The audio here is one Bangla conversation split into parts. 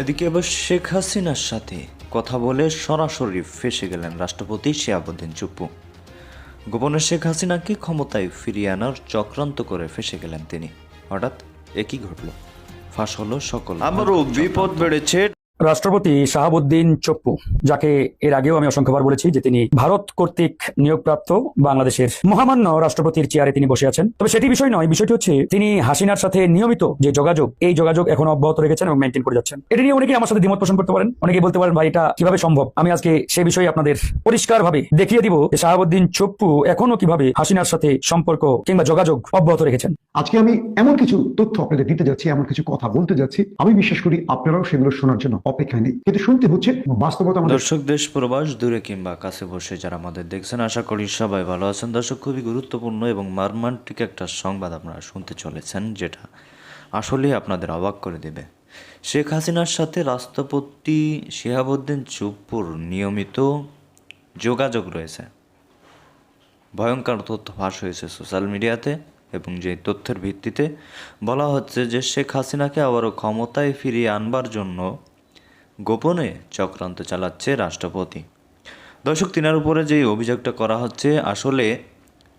এদিকে এবার শেখ হাসিনার সাথে কথা বলে সরাসরি ফেসে গেলেন রাষ্ট্রপতি শিয়াবুদ্দিন চুপ্পু। গোপনে শেখ হাসিনাকে ক্ষমতায় ফিরিয়ে আনার চক্রান্ত করে ফেসে গেলেন তিনি। হঠাৎ একই ঘটল। ফাঁস হলো সকল আমারও বিপদ বেড়েছে রাষ্ট্রপতি শাহাবুদ্দিন চপ্পু, যাকে এর আগেও আমি অসংখ্যবার বলেছি যে তিনি ভারত কর্তৃক নিয়োগপ্রাপ্ত বাংলাদেশের মহামান্য রাষ্ট্রপতির চেয়ারে তিনি বসে আছেন। তবে সেটি বিষয় নয়, বিষয়টি হচ্ছে তিনি হাসিনার সাথে নিয়মিত যে যোগাযোগ, এই যোগাযোগ এখন অব্যাহত রেখেছেন এবং মেনটেন করে যাচ্ছেন। এটি নিয়ে অনেকেই আমার সাথে দ্বিমত পোষণ করতে পারেন, অনেকেই বলতে পারেন, ভাই, এটা কীভাবে সম্ভব? আমি আজকে সে বিষয়ে আপনাদের পরিষ্কারভাবে দেখিয়ে দিব যে শাহাবুদ্দিন চপ্পু এখনও কীভাবে হাসিনার সাথে সম্পর্ক কিংবা যোগাযোগ অব্যাহত রেখেছেন। আজকে আমি এমন কিছু তথ্য আপনাদের দিতে যাচ্ছি, এমন কিছু কথা বলতে যাচ্ছি। আমি বিশ্বাস করি আপনারাও সেগুলো শোনার জন্য অপেক্ষায় নেই। কিন্তু শুনতে হচ্ছে বাস্তবতা আমাদের দর্শক, দেশ, প্রবাস, দূরে কিংবা কাছে বসে যারা আমাদের দেখছেন, আশা করি সবাই ভালো আছেন। দর্শক, খুবই গুরুত্বপূর্ণ এবং মারমান্টিক একটা সংবাদ আপনারা শুনতে চলেছেন, যেটা আসলেই আপনাদের অবাক করে দেবে। শেখ হাসিনার সাথে রাষ্ট্রপতি শিহাবুদ্দিন চুপ্পুর নিয়মিত যোগাযোগ রয়েছে। ভয়ঙ্কর তথ্য ফাঁস হয়েছে সোশ্যাল মিডিয়াতে এবং যে তথ্যের ভিত্তিতে বলা হচ্ছে যে শেখ হাসিনাকে আবারও ক্ষমতায় ফিরিয়ে আনবার জন্য গোপনে চক্রান্ত চালাচ্ছে রাষ্ট্রপতি। দর্শক, তিনার উপরে যে অভিযোগটা করা হচ্ছে, আসলে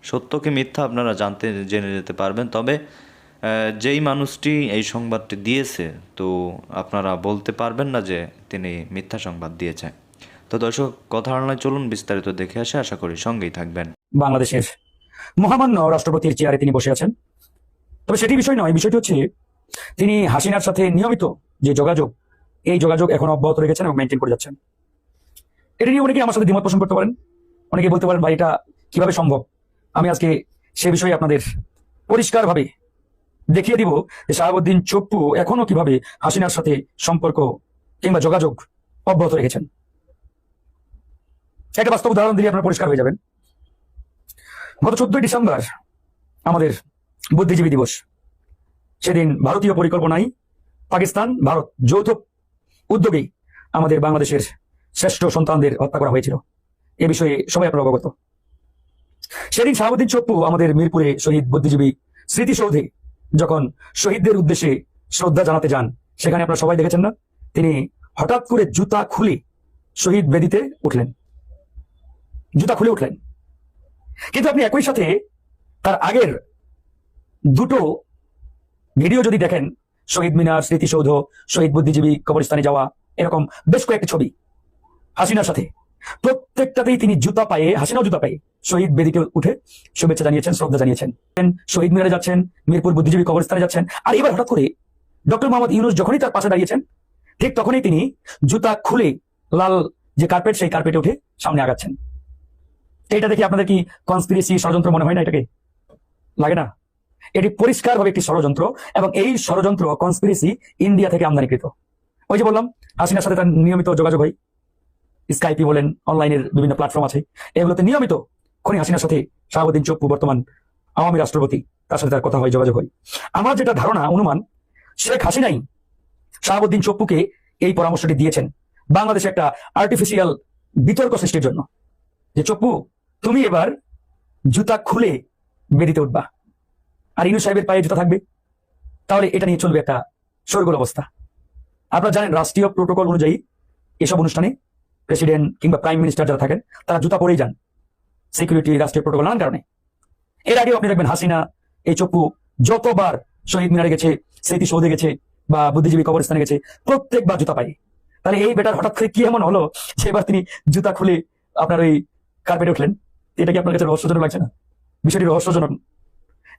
সত্যকে মিথ্যা আপনারা জানতে, জেনে যেতে পারবেন। তবে যেই মানুষটি এই সংবাদটি দিয়েছে, তো আপনারা বলতে পারবেন না যে তিনি মিথ্যা সংবাদ দিয়েছে। তো দর্শক, কথা আড়ালে চলুন বিস্তারিত দেখে আসে, আশা করি সঙ্গেই থাকবেন। বাংলাদেশের মহামান্য রাষ্ট্রপতির চেয়ারে তিনি বসে আছেন। তবে সেটি বিষয় নয়, বিষয়টি হচ্ছে, তিনি হাসিনার সাথে নিয়মিত যে যোগাযোগ এই যোগাযোগ এখন অব্যাহত রেখেছেন এবং মেনটেন করে যাচ্ছেন। এটা নিয়ে অনেকেই আমার সাথে দ্বিমত পোষণ করতে পারেন। অনেকে বলতে পারেন, ভাই, এটা কীভাবে সম্ভব? আমি আজকে সে বিষয়ে আপনাদের পরিষ্কারভাবে দেখিয়ে দিব যে শাহাবুদ্দিন চপ্পু এখনও কীভাবে হাসিনার সাথে সম্পর্ক কিংবা যোগাযোগ অব্যাহত রেখেছেন। একটা বাস্তব উদাহরণ দিলে আপনারা পরিষ্কার হয়ে যাবেন। গত চোদ্দই ডিসেম্বর আমাদের বুদ্ধিজীবী দিবস। সেদিন ভারতীয় পরিকল্পনায় পাকিস্তান, ভারত যৌথ উদ্যোগেই আমাদের বাংলাদেশের শ্রেষ্ঠ সন্তানদের হত্যা করা হয়েছিল। এ বিষয়ে সবাই আপনারা অবগত। সেদিন শাহাবুদ্দিন চপ্পু আমাদের মিরপুরে শহীদ বুদ্ধিজীবী স্মৃতিসৌধে যখন শহীদদের উদ্দেশ্যে শ্রদ্ধা জানাতে যান, সেখানে আপনারা সবাই দেখেছেন না? তিনি হঠাৎ করে জুতা খুলে শহীদ বেদিতে উঠলেন। জুতা খুলে উঠলেন। কিন্তু আপনি একই সাথে তার আগের দুটো ভিডিও যদি দেখেন শহীদ মিনার স্মৃতিসৌধ, শহীদ বুদ্ধিজীবী কবরস্থানে যাওয়া, এরকম বেশ কয়েকটি ছবি। হাসিনার সাথে। প্রত্যেকটাতেই তিনি জুতা পায়ে, হাসিনাও জুতা পায়ে শহীদ বেদিকে উঠে শুভেচ্ছা জানিয়েছেন, শ্রদ্ধা জানিয়েছেন। শহীদ মিনারে যাচ্ছেন, মিরপুর বুদ্ধিজীবী কবরস্থানে যাচ্ছেন। আর এবার হঠাৎ করে ডক্টর মোহাম্মদ ইউনুস যখনই তার পাশে দাঁড়িয়েছেন, ঠিক তখনই তিনি জুতা খুলে লাল যে কার্পেট সেই কার্পেটে উঠে সামনে আগাচ্ছেন। এটা দেখে আপনাদের কি কনস্পিরেসি ষড়যন্ত্র মনে হয় না এটাকে? লাগে না? এটি পরিষ্কারভাবে একটি ষড়যন্ত্র এবং এই ষড়যন্ত্র কনস্পিরেসি ইন্ডিয়া থেকে আমদানিকৃত। ওই যে বললাম, হাসিনার সাথে তার নিয়মিত যোগাযোগ হয়। স্কাইপি বলেন, অনলাইনের বিভিন্ন প্ল্যাটফর্ম আছে। এগুলোতে নিয়মিত খনি হাসিনার সাথে শাহাবুদ্দিন চপ্পু বর্তমান আওয়ামী রাষ্ট্রপতি, তার সাথে তার কথা হয়, যোগাযোগ হয়। আমার যেটা ধারণা, অনুমান, শেখ হাসিনাই শাহাবুদ্দিন চপ্পুকে এই পরামর্শটি দিয়েছেন বাংলাদেশে একটা আর্টিফিশিয়াল বিতর্ক সৃষ্টির জন্য। যে চপ্পু তুমি এবার জুতা খুলে বেদিতে উঠবা। আর ইনু সাহেবের পায়ে জুতা থাকবে? তাহলে এটা নিয়ে চলবে একটা সরগোল অবস্থা। আপনারা জানেন, রাষ্ট্রীয় প্রোটোকল অনুযায়ী এসব অনুষ্ঠানে প্রেসিডেন্ট কিংবা প্রাইম মিনিস্টার যারা থাকেন, তারা জুতা পরেই যান। সিকিউরিটি রাষ্ট্রীয় প্রোটোকল নানান কারণে। এর আগেও আপনি দেখবেন হাসিনা, এই চপ্পু যতবার শহীদ মিনারে গেছে স্মৃতিসৌধে গেছে বা বুদ্ধিজীবী কবরস্থানে গেছে, প্রত্যেকবার জুতা পাই তাহলে এই বেটার হঠাৎ করে কি এমন হলো যে এবার তিনি জুতা খুলে আপনার ওই কার্পেটে উঠলেন? এটা কি আপনার কাছে রহস্যজনক লাগছে না? বিষয়টি রহস্যজনক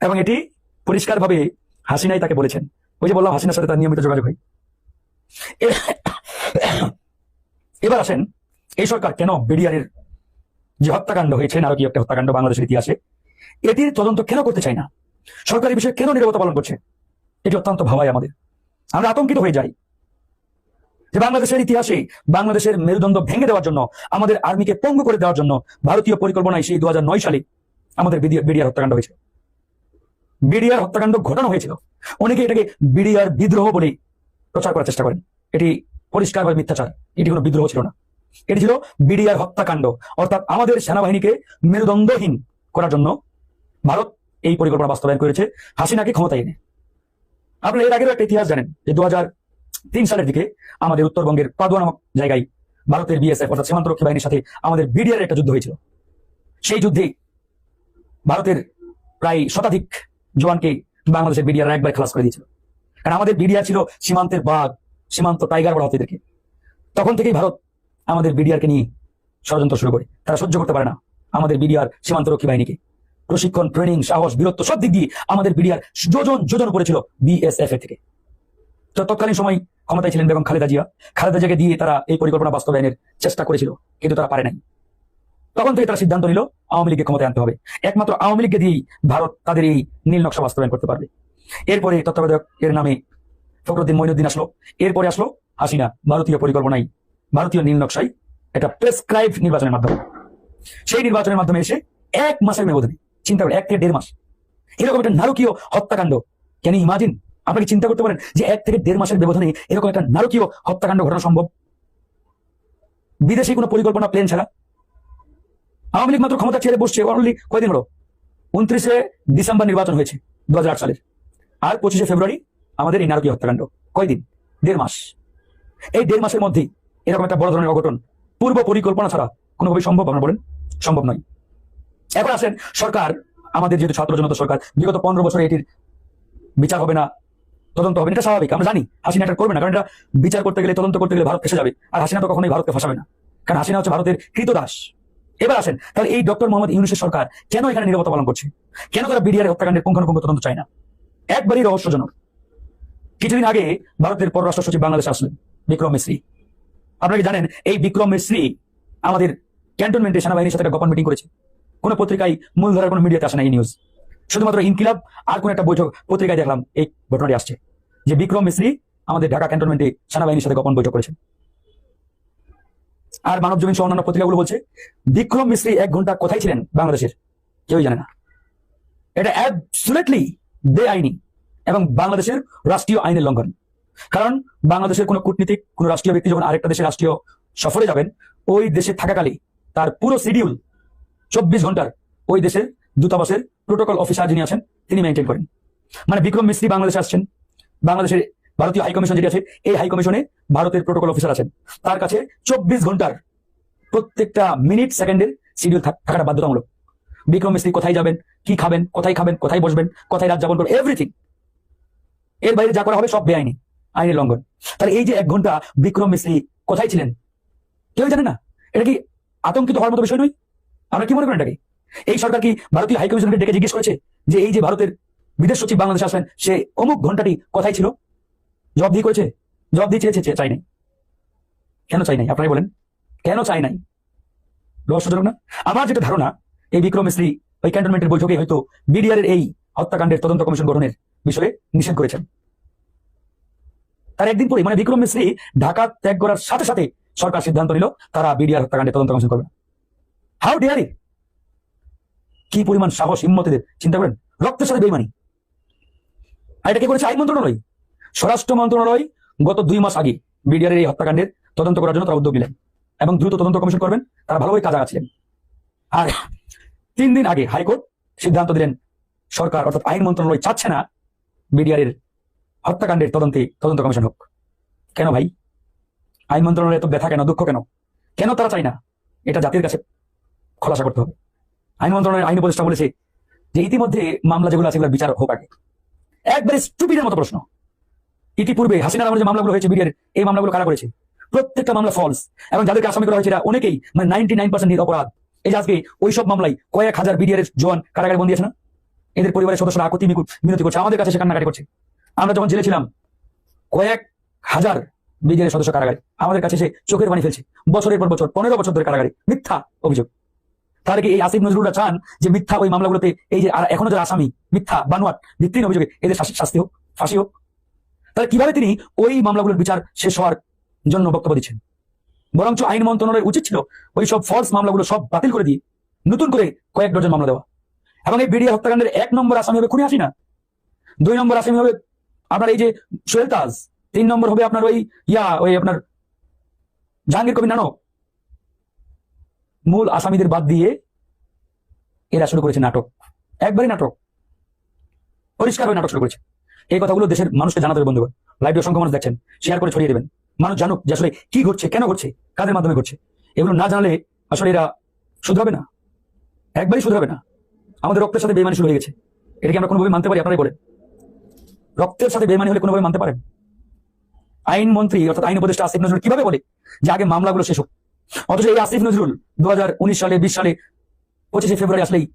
এবং এটি পরিষ্কারভাবে হাসিনাই তাকে বলেছেন। ওই যে বললাম, হাসিনার সাথে তার নিয়মিত যোগাযোগ হয়। এবার আসেন, এই সরকার কেন বিডিআরের যে হত্যাকাণ্ড হয়েছে, নারকীয় একটা হত্যাকাণ্ড বাংলাদেশের ইতিহাসে, এটির তদন্ত কেন করতে চায় না? সরকারি বিষয়ে কেন নিরবতা পালন করছে? এটি অত্যন্ত ভাবায় আমাদের। আমরা আতঙ্কিত হয়ে যাই যে বাংলাদেশের ইতিহাসে, বাংলাদেশের মেরুদণ্ড ভেঙে দেওয়ার জন্য, আমাদের আর্মিকে পঙ্গু করে দেওয়ার জন্য ভারতীয় পরিকল্পনায় সেই দু হাজার নয় সালে আমাদের বিডিআর হত্যাকাণ্ড হয়েছে। বিডিআর হত্যাকাণ্ড ঘটানো হয়েছিল। অনেকে এটাকে বিডিআর বিদ্রোহ বলে প্রচার করার চেষ্টা করেন। এটি পরিষ্কারভাবে মিথ্যাচার, এটি কোনো বিদ্রোহ ছিল না। এটি ছিল বিডিআর হত্যাকাণ্ড। অর্থাৎ আমাদের সেনাবাহিনীকে মেরুদণ্ডহীন করার জন্য ভারত এই পরিকল্পনা বাস্তবায়ন করেছে। হাসিনাকে ক্ষমতায় এনে। আপনারা এর আগের একটা ইতিহাস জানেন যে দু সালের দিকে আমাদের উত্তরবঙ্গের পাদুয়া নামক জায়গায় ভারতের বিএসএফ অর্থাৎ সীমান্তরক্ষী বাহিনীর সাথে আমাদের বিডিআর একটা যুদ্ধ হয়েছিল। সেই যুদ্ধে ভারতের প্রায় শতাধিক জওয়ানকে বাংলাদেশের বিডিআর একবার খালাস করে দিয়েছিল। কারণ আমাদের বিডিআর ছিল সীমান্তের বাঘ, সীমান্ত টাইগার বলা হতো তখন থেকেই ভারত আমাদের বিডিআরকে নিয়ে ষড়যন্ত্র শুরু করে। তারা সহ্য করতে পারে না আমাদের বিডিআর সীমান্তরক্ষী বাহিনীকে। প্রশিক্ষণ ট্রেনিং সাহস, বীরত্ব সব দিক দিয়ে আমাদের বিডিআর যোজন যোজন করেছিল বিএসএফ থেকে। তৎকালীন সময় ক্ষমতায় ছিলেন বেগম খালেদা জিয়া। খালেদা জিয়াকে দিয়ে তারা এই পরিকল্পনা বাস্তবায়নের চেষ্টা করেছিল, কিন্তু তারা পারে নাই। তখন থেকে তারা সিদ্ধান্ত নিল আওয়ামী লীগকে ক্ষমতায় আনতে হবে। একমাত্র আওয়ামী লীগকে দিয়েই ভারত তাদের এই নীল নকশা বাস্তবায়ন করতে পারবে। এরপরে তত্ত্বাবধায়ক এর নামে ফখরুদ্দিন মঈনুদ্দিন আসলো। এরপরে আসলো হাসিনা, ভারতীয় পরিকল্পনায়, ভারতীয় নীল নকশায় একটা প্রেসক্রাইব নির্বাচনের মাধ্যমে। সেই নির্বাচনের মাধ্যমে এসে এক মাসের ব্যবধানে, চিন্তা করে, এক থেকে দেড় মাস, এরকম একটা নারকীয় হত্যাকাণ্ড। কেন ইমাজিন আপনাকে চিন্তা করতে পারেন যে এক থেকে দেড় মাসের ব্যবধানে এরকম একটা নারকীয় হত্যাকাণ্ড ঘটানো সম্ভব? বিদেশি কোনো পরিকল্পনা প্লেন ছাড়া আওয়ামী লীগ মাত্র ক্ষমতা ছেড়ে বসছে অনলি কয়দিন হলো? উনত্রিশে ডিসেম্বর নির্বাচন হয়েছে দু সালের। আর পঁচিশে ফেব্রুয়ারি আমাদের এই নারকীয় হত্যাকাণ্ড। কয়দিন? দেড় মাস। এই দেড় মাসের মধ্যেই এরকম একটা বড় ধরনের অঘটন পূর্ব পরিকল্পনা ছাড়া কোনোভাবে সম্ভব আপনারা বলেন? সম্ভব নয়। এখন আসেন, সরকার, আমাদের যেহেতু ছাত্র জনতা সরকার, বিগত পনেরো বছরে এটির বিচার হবে না, তদন্ত হবে এটা স্বাভাবিক, আমরা জানি হাসিনা এটা করবে না, কারণ এটা বিচার করতে গেলে, তদন্ত করতে গেলে ভারত ফেসে যাবে। আর হাসিনা তো কখনোই ভারতকে ফাঁসাবে না। কারণ হাসিনা হচ্ছে ভারতের কৃতদাস। এবার আসেন, তাহলে এই ডক্টর মোহাম্মদ ইউনুসের সরকার কেন এখানে নিরাপত্তা পালন করছে? কেন তারা বিডিআর হত্যাকাণ্ডের পুঙ্খানুপুঙ্খ তদন্ত চায় না? একবারই রহস্যজনক। কিছুদিন আগে ভারতের পররাষ্ট্র সচিব বাংলাদেশে আসলেন, বিক্রম মিশ্রী। আপনারা কি জানেন, এই বিক্রম মিশ্রি আমাদের ক্যান্টনমেন্টে সেনাবাহিনীর সাথে গোপন মিটিং করেছে। কোনো পত্রিকায় মূলধারার কোনো মিডিয়াতে আসে না এই নিউজ শুধুমাত্র ইনকিলাব আর কোন একটা বৈঠক পত্রিকায় দেখলাম, এই ঘটনাটি আসছে। যে বিক্রম মিশ্রী আমাদের ঢাকা ক্যান্টনমেন্টে সেনাবাহিনীর সাথে গোপন বৈঠক করেছেন। আর মানব জমিন সহ অন্যান্য পত্রিকাগুলো বলছে, বিক্রম মিশ্রি এক ঘণ্টা কোথায় ছিলেন বাংলাদেশের? কেউই জানে না। এটা অ্যাবসুলেটলি বেআইনি এবং বাংলাদেশের রাষ্ট্রীয় আইনের লঙ্ঘন। কারণ বাংলাদেশের কোনো কূটনীতিক, কোনো রাষ্ট্রীয় ব্যক্তি যখন আরেকটা দেশের রাষ্ট্রীয় সফরে যাবেন, ওই দেশে থাকাকালে তার পুরো শিডিউল চব্বিশ ঘণ্টার ওই দেশের দূতাবাসের প্রোটোকল অফিসার যিনি আছেন, তিনি মেনটেন করেন। মানে বিক্রম মিস্ত্রি বাংলাদেশে আসছেন, বাংলাদেশের ভারতীয় হাইকমিশন যেটি আছে, এই হাইকমিশনে ভারতের প্রোটোকল অফিসার আছেন। তার কাছে চব্বিশ ঘণ্টার প্রত্যেকটা মিনিট সেকেন্ডের শিডিউল থাকাটা বাধ্যতামূলক। বিক্রম মিস্ত্রি কোথায় যাবেন, কি খাবেন, কোথায় খাবেন, কোথায় বসবেন, কোথায় রাত যাপন করবেন এভরিথিং এর বাইরে যা করা হবে সব বেআইনি, আইনের লঙ্ঘন। তাহলে এই যে এক ঘণ্টা বিক্রম মিস্ত্রি কোথায় ছিলেন, কেউ জানে না? এটা কি আতঙ্কিত হওয়ার মতো বিষয় নয়? আমরা কি মনে করেন এটাকে? এই সরকার কি ভারতীয় হাইকমিশনকে ডেকে জিজ্ঞেস করেছে যে এই যে ভারতের বিদেশ সচিব বাংলাদেশে আসবেন, সে অমুক ঘন্টাটি কোথায় ছিল? জবাব দিয়ে করেছে? জব দিয়ে চেয়েছে চাই নাই। কেন চাই নাই? আপনারাই বলেন। কেন চাই নাই? রহস্যজনক না? আমার যেটা ধারণা, এই বিক্রম, মিস্ত্রি ওই ক্যান্টনমেন্টের বৈঠকে হয়তো বিডিআর এই হত্যাকাণ্ডের তদন্ত কমিশন গঠনের বিষয়ে নিষেধ করেছেন। তার একদিন পরে মানে বিক্রম, মিস্ত্রি ঢাকা ত্যাগ করার সাথে সাথে সরকার সিদ্ধান্ত নিল, তারা বিডিআর হত্যাকাণ্ডের তদন্ত কমিশন করবে। হাউ ডেয়ারি কি পরিমাণ সাহস হিম্মতেদের চিন্তা করেন? রক্তের সাথে বেইমানি। আর এটা কি করেছে? আইন মন্ত্রণালয়। স্বরাষ্ট্র মন্ত্রণালয় গত দুই মাস আগে বিডিআর এই হত্যাকাণ্ডের তদন্ত করার জন্য তারা উদ্যোগ নিলেন এবং দ্রুত তদন্ত কমিশন করবেন। তারা ভালোভাবে কাজ আগাচ্ছিলেন। আর তিন দিন আগে হাইকোর্ট সিদ্ধান্ত দিলেন, সরকার অর্থাৎ আইন মন্ত্রণালয় চাচ্ছে না বিডিআর এর হত্যাকাণ্ডের তদন্তে তদন্ত কমিশন হোক। কেন ভাই? আইন মন্ত্রণালয়ের এত ব্যথা কেন, দুঃখ কেন? কেন তারা চায় না? এটা জাতির কাছে খোলাসা করতে হবে। আইন মন্ত্রণালয়ের আইন উপদেষ্টা বলেছে যে ইতিমধ্যে মামলা যেগুলো আছে বিচার হোক আগে। একবারে স্টুপিডের মতো প্রশ্ন। ইতিপূর্বে হাসিনার আমার যে মামলাগুলো হয়েছে বিডিআর, এই মামলাগুলো কারা করেছে? প্রত্যেকটা মামলা ফলস এবং যাদেরকে আসামি করা হয়েছে অনেকেই মানে নাইনটি নাইন পার্সেন্ট অপরাধ এই আজকে ওই সব মামলায় কয়েক হাজার বিডিআর জওয়ান কারাগারে বন্দি আছে না? এদের পরিবারের সদস্যরা আকতি মিনতি করছে, আমাদের কাছে সে কান্নাকাটি করছে। আমরা যখন জেলে ছিলাম, কয়েক হাজার বিডিআর সদস্য কারাগারে, আমাদের কাছে সে চোখের পানি ফেলছে, বছরের পর বছর, পনেরো বছর ধরে কারাগারে, মিথ্যা অভিযোগ। তাহলে কি এই আসিফ নজরুলরা চান যে মিথ্যা ওই মামলাগুলোতে এই যে এখনও যারা আসামি, মিথ্যা, বানোয়াট, ভিত্তিহীন অভিযোগে এদের শাস্তি হোক, ফাঁসি হোক? তাহলে কীভাবে তিনি ওই মামলাগুলোর বিচার শেষ হওয়ার জন্য বক্তব্য দিচ্ছেন? বরঞ্চ আইন মন্ত্রণালয়ের উচিত ছিল ওই সব ফলস মামলাগুলো সব বাতিল করে দিয়ে নতুন করে কয়েক ডজন মামলা দেওয়া। এবং এই বিডিআর হত্যাকাণ্ডের এক নম্বর আসামি হবে খুনি হাসিনা। দুই নম্বর আসামি হবে আপনার এই যে সোহেল তাজ। তিন নম্বর হবে আপনার ওই ইয়া, ওই আপনার জাহাঙ্গীর কবি নানক। মূল আসামিদের বাদ দিয়ে এরা শুরু করেছে নাটক। একবারই নাটক। পরিষ্কার নাটক শুরু করেছে। এই কথাগুলো দেশের মানুষকে জানাতে হবে, বন্ধুগণ। লাইভ অসংখ্য মানুষ দেখছেন শেয়ার করে ছড়িয়ে দেবেন। মানুষ জানুক যে আসলে কি ঘটছে, কেন ঘটছে, কাদের মাধ্যমে ঘটছে। এগুলো না জানলে আসলে এরা শুধরাবে না, একবারই শুধরাবে না। আমাদের রক্তের সাথে বেমানি শুরু হয়ে গেছে। এটাকে আমরা কোনোভাবে মানতে পারি, আপনারাই বলেন। রক্তের সাথে বেমানি হলে কোনোভাবে মানতে পারেন? আইন মন্ত্রী, অর্থাৎ আইন উপদেষ্টা আসিফ নজরুল কীভাবে বলে যে আগে মামলাগুলো শেষ হোক? অথচ এই আসিফ নজরুল দু হাজার উনিশ সালে, বিশ সালে, পঁচিশে ফেব্রুয়ারি আসলেই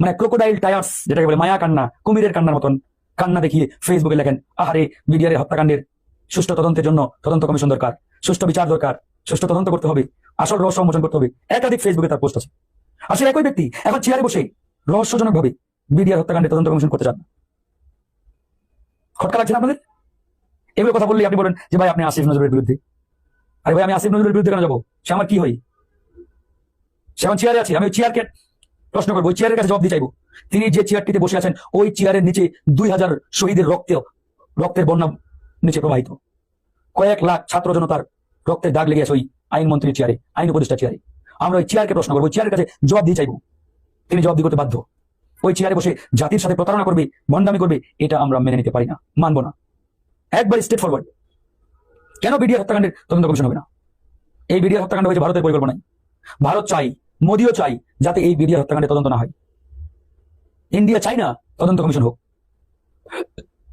মানে ক্রোকোডাইল টায়ার্স যেটাকে বলে মায়া কান্না, কুমিরের কান্নার মতন কান্না দেখিয়ে ফেসবুকে লেখেন, আহারে বিডিআর হত্যাকাণ্ডের সুষ্ঠু তদন্তের জন্য তদন্ত কমিশন দরকার, সুষ্ঠু বিচার দরকার, সুষ্ঠু তদন্ত করতে হবে, আসল রহস্য উন্মোচন করতে হবে। একাধিক ফেসবুকে তার পোস্ট আছে। আসলে একই ব্যক্তি এখন চেয়ারে বসে রহস্যজনক ভাবে বিডিআর হত্যাকাণ্ডের তদন্ত কমিশন করতে চান। খটকা লাগছে না আপনাদের? এগুলো কথা বললে আপনি বলেন যে, ভাই, আপনি আসিফ নজরুলের বিরুদ্ধে। আরে ভাই, আমি আসিফ নজরুলের বিরুদ্ধে কেন যাব? সে আমার কি হই সে এখন চেয়ারে আছে, আমি চেয়ারকে প্রশ্ন করব চেয়ারের কাছে জবাব দিয়ে চাইব। তিনি যে চেয়ারটিতে বসে আছেন, ওই চেয়ারের নিচে দুই হাজার শহীদের রক্তে রক্তের বন্যা নিচে প্রবাহিত। কয়েক লাখ ছাত্র জনতার রক্তের দাগ লেগে আছে ওই আইন মন্ত্রীর চেয়ারে আইন উপদেষ্টা চেয়ারে আমরা ওই চেয়ারকে প্রশ্ন করব চেয়ারের কাছে জবাব দিয়ে চাইব। তিনি জবাব দিয়ে করতে বাধ্য। ওই চেয়ারে বসে জাতির সাথে প্রতারণা করবে বন্ডামি করবে, এটা আমরা মেনে নিতে পারি না, মানবো না। একবার স্টেট ফরওয়ার্ড কেন বিডিআর হত্যাকাণ্ডের তদন্ত কমিশন হবে না? এই বিডিআর হত্যাকাণ্ড হয়েছে ভারতের পরিকল্পনায়। ভারত চাই, মোদিও চাই, যাতে এই বিডিআর হত্যাকাণ্ডের তদন্ত না হয়। ইন্ডিয়া চাই না তদন্ত কমিশন হোক।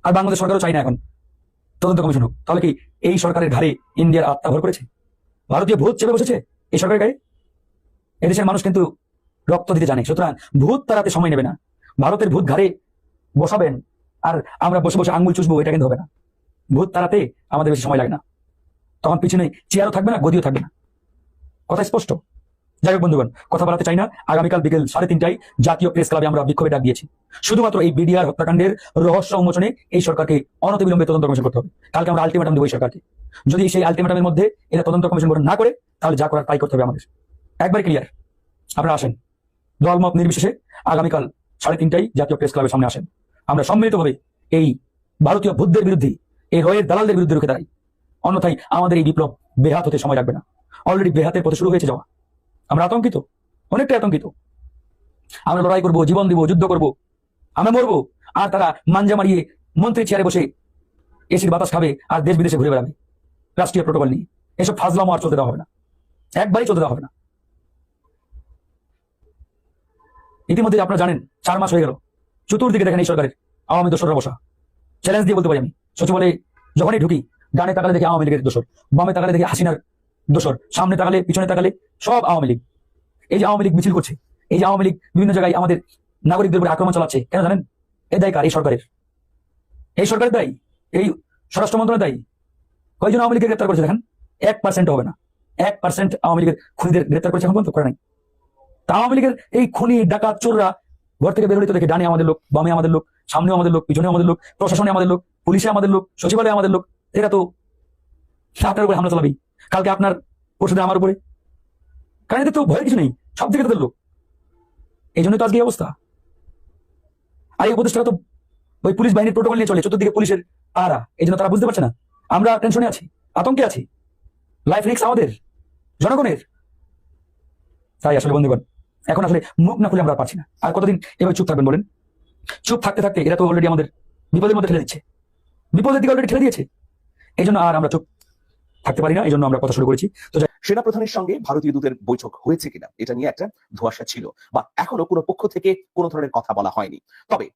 আর বাংলাদেশ সরকারও চাই না এখন, তদন্ত কমিশন হোক। তাহলে কি এই সরকারের ঘাড়ে ইন্ডিয়ার আত্মা ভর করেছে? ভারতীয় ভূত চেপে বসেছে এই সরকারের গায়ে এদেশের মানুষ কিন্তু রক্ত দিতে জানে, সুতরাং ভূত তারাতে সময় নেবে না। ভারতের ভূত ঘাড়ে বসাবেন, আর আমরা বসে বসে আঙ্গুল চুষবো, এটা কিন্তু হবে না। ভূত তাড়াতে আমাদের বেশি সময় লাগে না। তখন পিছনে চেয়ারও থাকবে না, গদিও থাকবে না। কথা স্পষ্ট। যাই হোক বন্ধুগণ, কথা বলাতে চাই না। আগামীকাল বিকেল সাড়ে তিনটায় জাতীয় প্রেস ক্লাবে আমরা বিক্ষোভে ডাক দিয়েছি। শুধুমাত্র এই বিডিআর হত্যাকাণ্ডের রহস্য উন্মোচনে এই সরকারকে অনতিবিলম্বে তদন্ত কমিশন করতে হবে। কালকে আমরা আলটিমেটাম দেবো এই সরকারকে। যদি সেই আলটিমেটামের মধ্যে এরা তদন্ত কমিশন গঠন না করে, তাহলে যা করার তাই করতে হবে আমাদের। একবার ক্লিয়ার। আপনারা আসেন। দলমত নির্বিশেষে আগামীকাল সাড়ে তিনটায় জাতীয় প্রেস ক্লাবের সামনে আসেন। আমরা সম্মিলিতভাবে এই ভারতীয় বুদ্ধের বিরুদ্ধে, এই রয়ের দালালদের বিরুদ্ধে রুখে দাঁড়াই। অন্যথায় আমাদের এই বিপ্লব বেহাত হতে সময় লাগবে না। অলরেডি বেহাতের পথে শুরু হয়েছে যাওয়া। আমরা আতঙ্কিত, অনেকটাই আতঙ্কিত। আমরা লড়াই করব, জীবন দিব, যুদ্ধ করব, আমরা মরবো, আর তারা মাঞ্জা মারিয়ে মন্ত্রী চেয়ারে বসে এসির বাতাস খাবে আর দেশ বিদেশে ঘুরে বেড়াবে। রাষ্ট্রীয় প্রোটোকল নিয়ে। এসব ফাজলাম আর চলতে দেওয়া হবে না। একবারই চলতে দেওয়া হবে না। ইতিমধ্যে আপনারা জানেন, চার মাস হয়ে গেল। চতুর্দিকে দেখেন এই সরকারের আওয়ামী দোসররা বসা। চ্যালেঞ্জ দিয়ে বলতে পারি আমি। সচিবালয়ে যখনই ঢুকি, ডানে তাকালে দেখি আওয়ামী লীগের দোসর, বামে তাকালে দেখি হাসিনার দোসর, সামনে তাকালে, পিছনে তাকালে সব আওয়ামী লীগ। এই যে আওয়ামী লীগ মিছিল করছে, এই যে আওয়ামী লীগ বিভিন্ন জায়গায় আমাদের নাগরিকদের উপরে আক্রমণ চালাচ্ছে, কেন জানেন? এ দায় কার? এই সরকারের। এই সরকারের দায়ী? এই স্বরাষ্ট্র মন্ত্রণালয় দায়ী? কয়জন আওয়ামী লীগের গ্রেপ্তার করেছে দেখেন? এক পার্সেন্ট হবে না। এক পার্সেন্ট আওয়ামী লীগের খুনিদের গ্রেপ্তার করেছে এখন পর্যন্ত, করে নাই। তা আওয়ামী লীগের এই খুনি, ডাকাত, চোররা ঘর থেকে বেরোলে তো দেখে ডানে আমাদের লোক, বামে আমাদের লোক, সামনেও আমাদের লোক পিছনে আমাদের লোক, প্রশাসনে আমাদের লোক, পুলিশে আমাদের লোক, সচিবালয়ে আমাদের লোক, এরা তো আপনার উপরে হামলা চালাবেই। কালকে আপনার পরশুদিন আমার উপরে? কারণ এদের তো ভয়ের কিছু নেই, সব দিকে তাদের লোক। এই জন্যই তো আজকে অবস্থা। আর এই উপদেষ্টা তো ওই পুলিশ বাহিনীর প্রোটোকল নিয়ে চলে, চতুর্দিকে পুলিশের পাহারা। এই জন্য তারা বুঝতে পারছে না। আমরা টেনশনে আছি, আতঙ্কে আছি। লাইফ রিক্স আমাদের, জনগণের। তাই আসলে বন্ধুগণ, এখন আসলে মুখ না খুলে আমরা পারছি না। আর কতদিন এভাবে চুপ থাকবেন বলেন? চুপ থাকতে থাকতে এরা তো অলরেডি আমাদের বিপদের মধ্যে ঠেলে দিচ্ছে। বিপদের দিকে অলরেডি ঠেলে দিয়েছে। এই জন্য আর আমরা চুপ থাকতে পারি না এই জন্য আমরা কথা শুরু করেছি। তো যাই- সেনাপ্রধানের সঙ্গে ভারতীয় দূতের বৈঠক হয়েছে কিনা, এটা নিয়ে একটা ধোঁয়াশা ছিল বা এখনও কোনো পক্ষ থেকে কোনো ধরনের কথা বলা হয়নি। তবে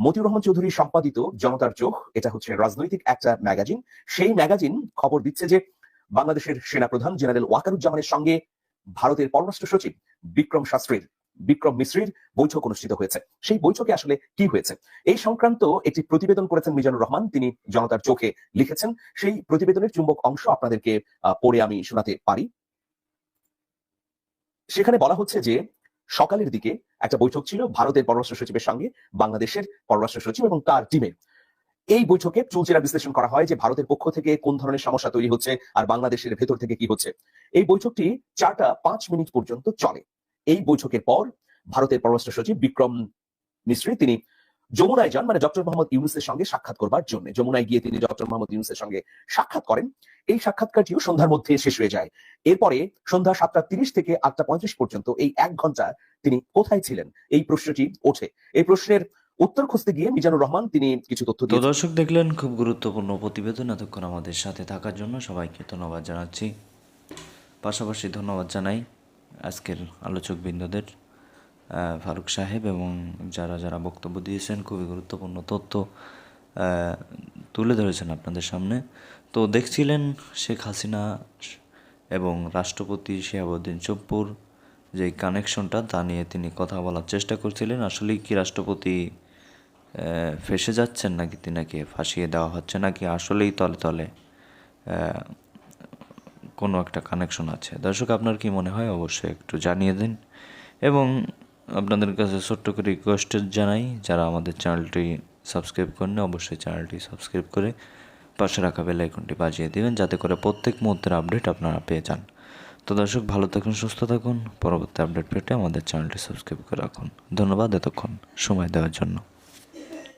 মতিউর রহমান চৌধুরী সম্পাদিত জনতার চোখ, এটা হচ্ছে রাজনৈতিক একটা ম্যাগাজিন। সেই ম্যাগাজিন খবর দিচ্ছে যে বাংলাদেশের সেনাপ্রধান জেনারেল ওয়াকারুজ্জামানের সঙ্গে ভারতের পররাষ্ট্র সচিব বিক্রম শাস্ত্রীর বিক্রম মিশ্রির বৈঠক অনুষ্ঠিত হয়েছে। সেই বৈঠকে আসলে কি হয়েছে? এই সংক্রান্ত একটি প্রতিবেদন করেছেন মিজানুর রহমান। তিনি জনতার চোখে লিখেছেন। সেই প্রতিবেদনের চুম্বক অংশ আপনাদেরকে পড়ে আমি শোনাতে পারি। সেখানে বলা হচ্ছে যে, সকালের দিকে একটা বৈঠক ছিল ভারতের পররাষ্ট্র সচিবের সঙ্গে, বাংলাদেশের পররাষ্ট্র সচিব এবং তার টিমের এই বৈঠকে চুলচেরা বিশ্লেষণ করা হয় যে, ভারতের পক্ষ থেকে কোন ধরনের সমস্যা তৈরি হচ্ছে আর বাংলাদেশের ভেতর থেকে কি হচ্ছে। এই বৈঠকটি চারটা পাঁচ মিনিট পর্যন্ত চলে। এই বৈঠকের পর ভারতের পররাষ্ট্র সচিব বিক্রম মিশ্রি তিনি যমুনায় যান মানে ডক্টর মোহাম্মদ ইউনুসের সঙ্গে সাক্ষাৎ করবার জন্য। যমুনায় গিয়ে তিনি ডক্টর মোহাম্মদ ইউনুসের সঙ্গে সাক্ষাৎ করেন। এই সাক্ষাৎকারটিও সন্ধ্যার মধ্যে শেষ হয়ে যায়। এরপরে সন্ধ্যা সাতটা তিরিশ থেকে আটটা পঁয়ত্রিশ পর্যন্ত এই এক ঘণ্টা তিনি কোথায় ছিলেন? এই প্রশ্নটি ওঠে। এই প্রশ্নের উত্তর খুঁজতে গিয়ে মিজানুর রহমান তিনি কিছু তথ্য তো দর্শক দেখলেন খুব গুরুত্বপূর্ণ প্রতিবেদন এতক্ষণ আমাদের সাথে থাকার জন্য সবাইকে ধন্যবাদ জানাচ্ছি। পাশাপাশি ধন্যবাদ জানাই আজকের আলোচক বৃন্দদের ফারুক সাহেব এবং যারা যারা বক্তব্য দিয়েছেন, খুবই গুরুত্বপূর্ণ তথ্য তুলে ধরেছেন আপনাদের সামনে। তো দেখছিলেন শেখ হাসিনা এবং রাষ্ট্রপতি শিহাবুদ্দিন চপ্পুর যে কানেকশনটা, তা নিয়ে তিনি কথা বলার চেষ্টা করছিলেন। আসলেই কি রাষ্ট্রপতি ফেসে যাচ্ছেন নাকি, তিনাকে ফাঁসিয়ে দেওয়া হচ্ছে নাকি? আসলেই তলে তলে কোনো একটা কানেকশন আছে। দর্শক, আপনার কি মনে হয়? অবশ্যই একটু জানিয়ে দিন। এবং আপনাদের কাছে ছোট্ট করে রিকোয়েস্ট জানাই, যারা আমাদের চ্যানেলটি সাবস্ক্রাইব করেন অবশ্যই চ্যানেলটি সাবস্ক্রাইব করে পাশে রাখা বেল আইকনটি বাজিয়ে দিবেন, যাতে করে প্রত্যেক মুহূর্তের আপডেট আপনারা পেয়ে যান। তো দর্শক, ভালো থাকুন, সুস্থ থাকুন। পরবর্তী আপডেট পেতে আমাদের চ্যানেলটি সাবস্ক্রাইব করে রাখুন। ধন্যবাদ এতক্ষণ সময় দেওয়ার জন্য।